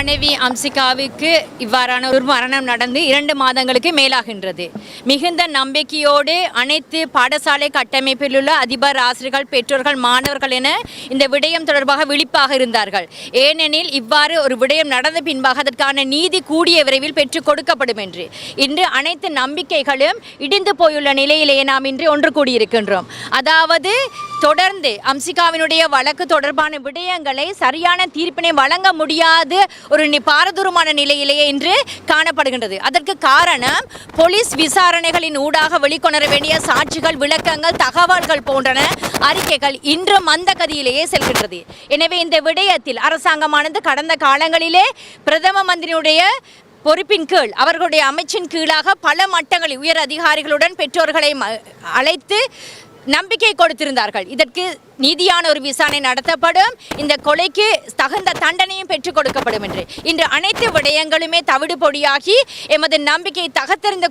மனைவி அம்சிகாவுக்கு இவ்வாறான ஒரு மரணம் நடந்து இரண்டு மாதங்களுக்கு மேலாகின்றது. மிகுந்த நம்பிக்கையோடு அனைத்து பாடசாலை கட்டமைப்பில் உள்ள அதிபர் ஆசிரியர்கள் பெற்றோர்கள் மாணவர்கள் என இந்த விடயம் தொடர்பாக விழிப்பாக இருந்தார்கள். ஏனெனில் இவ்வாறு ஒரு விடயம் நடந்த பின்பாக அதற்கான நீதி கூடிய விரைவில் பெற்றுக் கொடுக்கப்படும் என்று. இன்று அனைத்து நம்பிக்கைகளும் இடிந்து போயுள்ள நிலையிலேயே நாம் இன்று ஒன்று கூடியிருக்கின்றோம். அதாவது தொடர்ந்து அம்சிகாவினுடைய வழக்கு தொடர்பான விடயங்களை சரியான தீர்ப்பினை வழங்க முடியாது ஒரு பாரதூரமான நிலையிலேயே இன்று காணப்படுகின்றது. அதற்கு காரணம் போலீஸ் விசாரணைகளின் ஊடாக வெளிக்கொணர வேண்டிய சாட்சிகள் விளக்கங்கள் தகவல்கள் போன்றன அறிக்கைகள் இன்று மந்த கதியிலேயே செல்கின்றது. எனவே இந்த விடயத்தில் அரசாங்கமானது கடந்த காலங்களிலே பிரதம மந்திரியுடைய பொறுப்பின் கீழ் அவர்களுடைய அமைச்சின் கீழாக பல மட்டங்களில் உயர் அதிகாரிகளுடன் பெற்றோர்களை ம- அழைத்து நம்பிக்கை கொடுத்திருந்தார்கள். இதற்கு நீதியான ஒரு விசாரணை நடத்தப்படும். இந்த கொலைக்கு தகுந்த தண்டனையும் பெற்றுக் கொடுக்கப்படும் என்று. இன்று அனைத்து விடயங்களுமே தவிடு பொடியாகி எமது நம்பிக்கை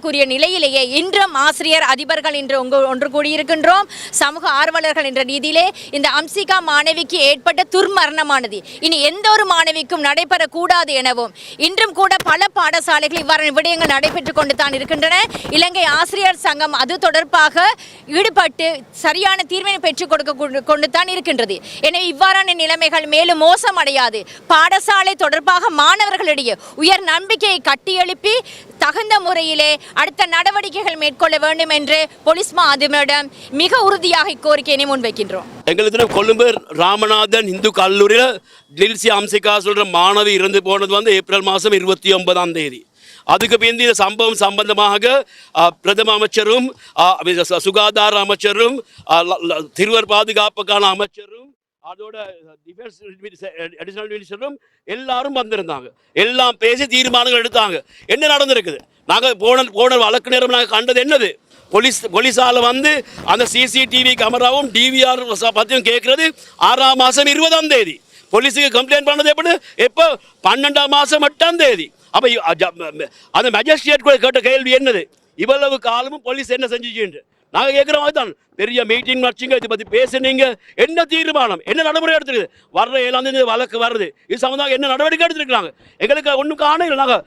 கூறிய நிலையிலேயே இன்றும் ஆசிரியர் அதிபர்கள் இன்று ஒங்கு- ஒன்று கூடியிருக்கின்றோம். சமூக ஆர்வலர்கள் என்ற ரீதியிலே இந்த அம்சிகா மாணவிக்கு ஏற்பட்ட துர்மரணமானது. இனி எந்த ஒரு மாணவிக்கும் நடைபெறக்கூடாது எனவும் இன்றும் கூட பல பாடசாலைகள் இவ்வாறான விடயங்கள் நடைபெற்றுக் கொண்டு தான் இருக்கின்றன. இலங்கை ஆசிரியர் சங்கம் அது தொடர்பாக ஈடுபட்டு சரியான தீர்வினை பெற்றுக் கொடுக்க கொண்டு- தான் இருக்கின்றது. எனவே இவ்வாறான நிலைமைகள் மேலும் மோசமடையாது. பாடசாலை தொடர்பாக மாணவர்களிடையே உயர் நம்பிக்கையை கட்டியெழுப்பி தகுந்த முறையிலே அடுத்த நடவடிக்கைகள் மேற்கொள்ள வேண்டும் என்று போலீஸ் மா அதிபரிடம் மிக உறுதியாக இக்கோரிக்கையினை முன்வைக்கின்றோம். எங்களுக்கு கொழும்பு ராமநாதன் இந்து கல்லூரியில் டில்சி அம்சிகா சொல்கிற மாணவி இறந்து போனது வந்து ஏப்ரல் மாதம் இருபத்தி ஒன்பதாம் தேதி. அதுக்கு பிந்தி இந்த சம்பவம் சம்பந்தமாக பிரதம அமைச்சரும் சுகாதார அமைச்சரும் திருவர் பாதுகாப்புக்கான அமைச்சரும் அதோட டிஃபென்ஸ் அடிஷனல் மினிஸ்டரும் எல்லாரும் வந்திருந்தாங்க. எல்லாம் பேசி தீர்மானங்கள் எடுத்தாங்க. என்ன நடந்திருக்குது? நாங்கள் போன போன வழக்கு நேரம் நாங்கள் கண்டது என்னது? போலீஸ் போலீஸால் வந்து அந்த சிசிடிவி கேமராவும் டிவிஆர் பற்றியும் கேட்குறது ஆறாம் மாதம் இருபதாம் தேதி. போலீஸுக்கு கம்ப்ளைண்ட் பண்ணது எப்படி எப்போ? பன்னெண்டாம் மாதம் எட்டாம் தேதி. அப்போ அந்த மஜிஸ்ட்ரேட் கூட கேட்ட கேள்வி என்னது? இவ்வளவு காலமும் போலீஸ் என்ன செஞ்சுச்சு நாங்கள் கேட்குற மாதிரி தான் பெரிய மீட்டிங் வச்சுங்க இதை பற்றி பேசுனீங்க. என்ன தீர்மானம்? என்ன நடைமுறை எடுத்துருக்குது? வர்ற ஏழாம் தேதி வழக்கு வருது. இது சம்மந்தமாக என்ன நடவடிக்கை எடுத்துருக்காங்க எங்களுக்கு ஒன்றும் காண இல்லை நாங்கள்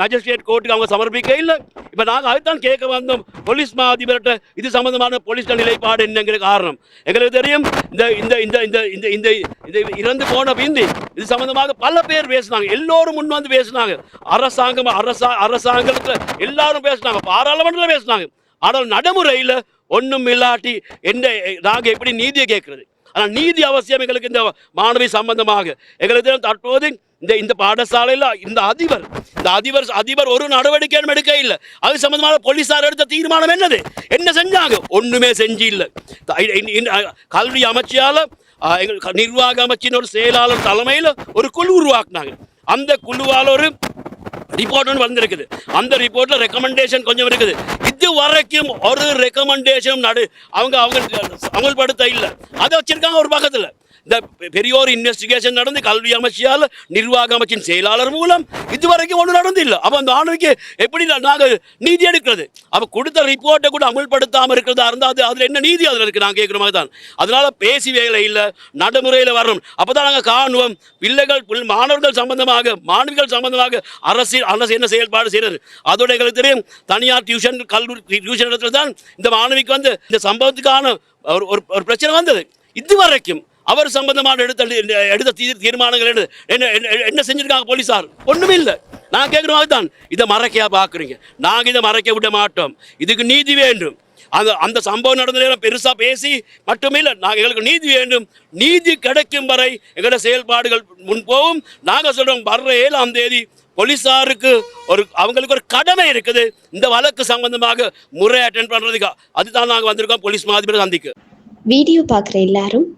மேஜிஸ்ட்ரேட் கோர்ட்டுக்கு அவங்க சமர்ப்பிக்க இல்லை. இப்போ நாங்கள் அதுதான் கேட்க வந்தோம். போலீஸ் மா அதிபர்கிட்ட இது சம்மந்தமான போலீஸ் நிலைப்பாடு என்னங்கிற காரணம். எங்களுக்கு தெரியும் இந்த இந்த இந்த இந்த இந்த இந்த இந்த இறந்து போன பிந்தி இது சம்மந்தமாக பல பேர் பேசினாங்க. எல்லோரும் முன் வந்து பேசினாங்க. அரசாங்கம் அரசா அரசாங்கத்தில் எல்லாரும் பேசினாங்க. பாராளுமன்றத்தில் பேசினாங்க. ஆனால் நடைமுறையில் ஒன்றும் இல்லாட்டி என்ன நாங்கள் எப்படி நீதியை கேட்குறது? ஆனால் நீதி அவசியம் எங்களுக்கு இந்த மாணவி சம்பந்தமாக. எங்களுக்கு தற்போது இந்த இந்த பாடசாலையில் இந்த அதிபர் இந்த அதிபர் அதிபர் ஒரு நடவடிக்கையும் எடுக்க இல்லை அது சம்பந்தமான போலீஸார் எடுத்த தீர்மானம் என்னது? என்ன செஞ்சாங்க? ஒன்றுமே செஞ்சு இல்லை கல்வி அமைச்சியால் எங்கள் நிர்வாக அமைச்சின் ஒரு செயலாளர் தலைமையில் ஒரு குழு உருவாக்குனாங்க. அந்த குழுவால் ஒரு ரிப்போர்ட் ஒன்று வந்திருக்குது. அந்த ரிப்போர்ட்டில் ரெக்கமெண்டேஷன் கொஞ்சம் இருக்குது. இது வரைக்கும் ஒரு ரெக்கமெண்டேஷன் நடு அவங்க அவங்க அமல்படுத்த இல்லை. அதை வச்சிருக்காங்க ஒரு பக்கத்தில். இந்த பெரியோர் இன்வெஸ்டிகேஷன் நடந்து கல்வி அமைச்சியால் நிர்வாக அமைச்சின் செயலாளர் மூலம் இதுவரைக்கும் ஒன்றும் நடந்து இல்லை அப்போ அந்த ஆணுக்கு எப்படி நாங்கள் நீதி எடுக்கிறது? அப்போ கொடுத்த ரிப்போர்ட்டை கூட அமல்படுத்தாமல் இருக்கிறதா இருந்தால் அது அதில் என்ன நீதி அதில் இருக்குது நான் கேட்குற மாதிரி தான். அதனால் பேசி வேலை இல்லை நடைமுறையில் வரணும். அப்போ தான் நாங்கள் காணுவோம். பிள்ளைகள் மாணவர்கள் சம்பந்தமாக மாணவிகள் சம்பந்தமாக அரசு அரசு என்ன செயல்பாடு செய்கிறது அதோட எங்களுக்கு தெரியும் தனியார் டியூஷன் கல்லூரி டியூஷன் இடத்துல தான் இந்த மாணவிக்கு வந்து இந்த சம்பவத்துக்கான ஒரு ஒரு ஒரு பிரச்சனை வந்தது. இதுவரைக்கும் அவர் சம்பந்தமான எடுத்த எடுத்த தீர் தீர்மானங்கள் என்ன என்ன என்ன- என்ன செஞ்சிருக்காங்க போலீஸார்? ஒன்றுமே இல்லை. நான் கேட்குற மாதிரி தான். இதை மறைக்கையாக பார்க்குறீங்க. நாங்கள் இதை மறைக்க விட மாட்டோம். இதுக்கு நீதி வேண்டும். அந்த அந்த சம்பவம் நடந்த நேரம் பெருசாக பேசி மட்டுமே இல்லை நாங்கள் எங்களுக்கு நீதி வேண்டும். நீதி கிடைக்கும் வரை எங்களோட செயல்பாடுகள் முன்போவும் நாங்கள் சொல்கிறோம் வர்ற ஏழாம் தேதி போலீஸாருக்கு ஒரு அவங்களுக்கு ஒரு கடமை இருக்குது. இந்த வழக்கு சம்பந்தமாக முறை அட்டென்ட் பண்ணுறதுக்கு அதுதான் நாங்கள் வந்திருக்கோம் போலீஸ் மாதிரி சந்திக்க. வீடியோ பார்க்குற எல்லாரும்